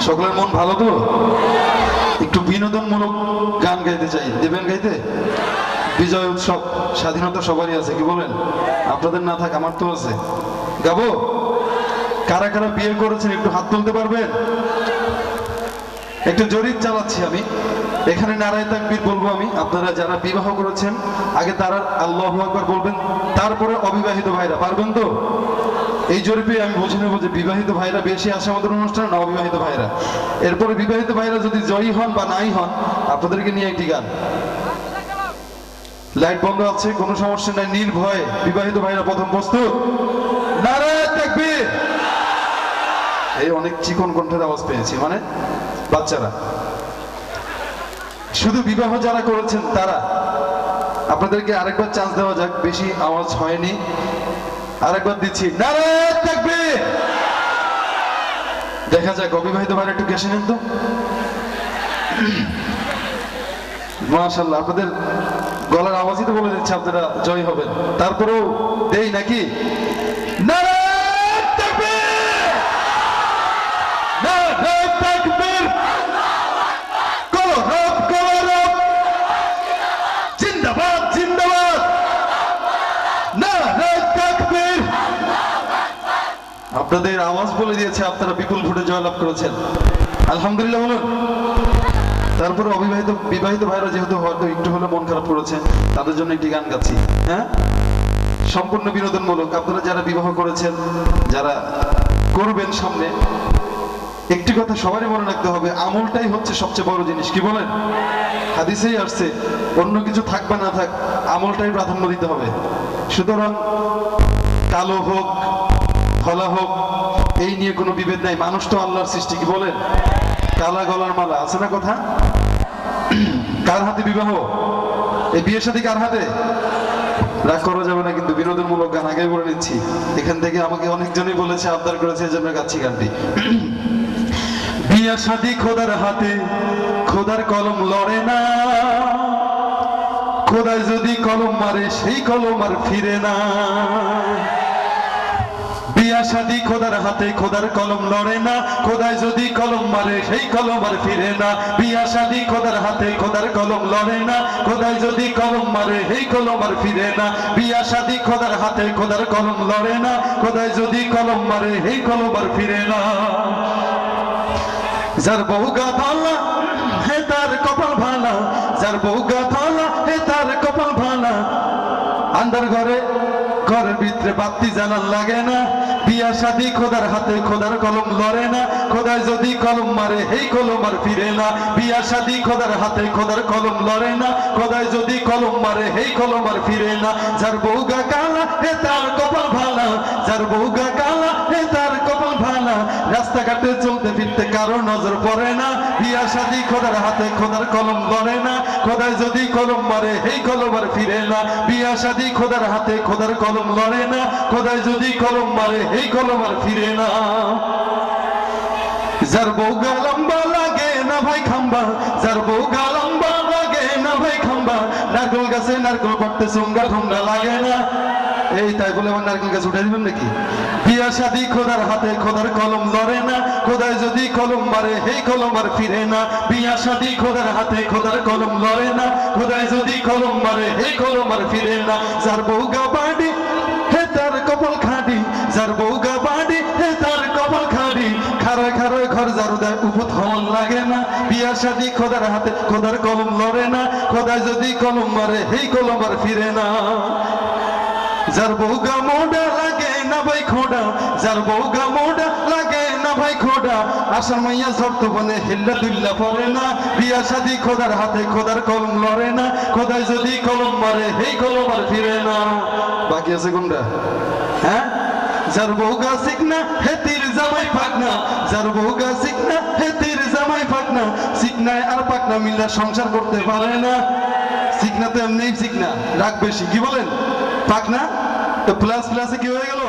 সকলের মন ভালো তো? একটু বিনোদনমূলক গান গাইতে চাই। দেবেন গাইতে? বিজয় উৎসব, স্বাধীনতা সবারই আছে, কি বলেন? আপনাদের না থাক, আমার তো আছে। গাবো? কারা কারা বিয়ে করেছেন, একটু হাত তুলতে পারবেন? একটু জরিপ চালাচ্ছি আমি। এখানে নারায় তাকবীর বলব আমি। আপনারা যারা বিবাহ করেছেন, আগে তারা আল্লাহ আকবার বলবেন, তারপরে অবিবাহিত ভাইরা। পারবেন তো? এই জরিপে আমি বুঝে নেব যে বিবাহিত ভাইরা বেশি আসে আমাদের অনুষ্ঠানে অবিবাহিত ভাইরা। এরপরে বিবাহিত ভাইরা যদি জয়ী হন বা নাই হন, আপনাদেরকে নিয়ে একটি গান। লাইট বন্ধ আছে, কোনো সমস্যা নাই, নির্ভয়ে বিবাহিত ভাইরা প্রথম প্রস্তুত। নারায় তাকবীর! এই অনেক চিকন কণ্ঠের আওয়াজ পেয়েছি মানে বাচ্চারা। শুধু বিবাহ যারা করেছেন তারা, আপনাদেরকে আরেকবার চান্স দেওয়া যাক, বেশি আওয়াজ হয়নি। আরেকবার দিচ্ছি। তাকবীর! দেখা যাক, অবিবাহিত ভাইরা একটু গেছে নেন তো মাশাল্লাহ আপনাদের গলার আওয়াজই তো বলে দিচ্ছে আপনারা জয় হবেন। তারপরেও দেই নাকি? নারায় আপনাদের আওয়াজ বলে দিয়েছে, আপনারা বিপুল ভোটে জয়লাভ করেছেন। আলহামদুলিল্লাহ বলুন তারপরে অবিবাহিত, বিবাহিত ভাইরা যেহেতু হয়তো একটু হলে মন খারাপ করেছেন, তাদের জন্য একটি গান গাচ্ছি হ্যাঁ? সম্পূর্ণ বিনোদনমূলক। আপনারা যারা বিবাহ করেছেন, যারা করবেন সামনে, একটি কথা সবারই মনে রাখতে হবে, আমলটাই হচ্ছে সবচেয়ে বড় জিনিস। কি বলেন? হাদিসেই আসছে, অন্য কিছু থাক বা না থাক, আমলটাই প্রাধান্য দিতে হবে। সুতরাং কালো হোক ধলা হোক, এই নিয়ে কোনো বিভেদ নাই। মানুষ তো আল্লাহর সৃষ্টি, কি বলেন? কালা গলার মালা, আছে না কথা? কার হাতে বিবাহ? এই বিয়ের সাথে কার হাতে? রাগ করা যাবে না, কিন্তু বিনোদনমূলক গান আগে বলে নিচ্ছি। এখান থেকে আমাকে অনেকজনই বলেছে, আবদার করেছে, এই জন্য গাচ্ছি গানটি। বিয়া শাদি খোদার হাতে, খোদার কলম লড়ে না। খোদায় যদি কলম মারে, সেই কলম আর ফিরে না। বিয়া শাদি, খোদার হাতে খোদার কলম লড়ে না। খোদায় যদি কলম মারে, সেই কলম আর ফিরে না। বিয়া শাদি, খোদার হাতে খোদার কলম লড়ে না। খোদায় যদি কলম মারে, সেই কলম আর ফিরে না। বিয়া খোদার হাতে খোদার কলম লড়ে না। খোদায় যদি কলম মারে, সেই কলম আর ফিরে না। যার বহু গাথালা হে তার কপাল ভালা। যার বহু গাথালা হে তার কপাল ভালা। আন্দার ঘরে ঘরের ভিতরে বাতি জানার লাগে না। বিয়া শাদি খোদার হাতে খোদার কলম লড়ে না। খোদায় যদি কলম মারে, হেই কলম আর ফিরে না। বিয়া শাদি খোদার হাতে খোদার কলম লড়ে না। খোদায় যদি কলম মারে, হেই কলম আর ফিরে না। যার বউগা কালা, হে তার কপাল ভালা। যার বউগা কালা, হে তার কপাল ভালা। রাস্তাঘাটে চলতে ফিরতে কারও নজর পড়ে না। বিয়া শাদি খোদার হাতে খোদার কলম লড়ে না। খোদায় যদি কলম মারে হেই কলম আর ফিরে না। বিয়া শাদি খোদার হাতে খোদার কলম লড়ে না। খোদায় যদি কলম মারে হেই কলম আর ফিরে না। যার বউগা লম্বা লাগে না ভাই খাম্বা। যার বউগা লম্বা লাগে না ভাই খাম্বা। নারকেল গাছে নারকেল পড়তে সঙ্গা ঠোঙ্গা লাগে না। এই তাই বলে আমার নারকেল গাছ উঠে দিবেন নাকি? বিয়া শাদি খোদার হাতে খোদার কলম লড়ে না, খোদায় যদি কলম মারে হেই কলম আর ফিরে না। বিয়া শাদি খোদার হাতে খোদার কলম লড়ে না, খোদায় যদি কলম মারে হেই কলম আর ফিরে না। যার বউগা বাড়ি, হে তার কপাল খাঁটি। যার বউগা বাড়ি, হে তার কপাল খাঁটি। খারা খারা ঘর ঝাড়ু দেয়, উপত হল লাগে না। বিয়া শাদি খোদার হাতে খোদার কলম লড়ে না, খোদায় যদি কলম মারে হেই কলম আর ফিরে না। যার বউগা মোডা লাগে না ভাই খোডা, যার বউগা মোডা লাগে না ভাই খোডা। আশা মাইয়া শর্ত বনে হিল্লা দুল্লা পড়ে না, বিয়া শাদি খোদার হাতে খোদার কলম লড়ে না, খোদায় যদি কলম মারে হেই কলম আর ফিরে না। বাকি আছে কোনটা? হ্যাঁ? যার বউগা শিখনা হে তীর জামাই ফাকনা যার বউগা শিখনা হে তীর জামাই ফাকনা শিখনায় আর পাকনা মিল্লা সংসার করতে পারে না। শিখনা তো এমনি শিখনা রাগ বেশি, কি বলেন? পাকনা প্লাস প্লাসে কি হয়ে গেল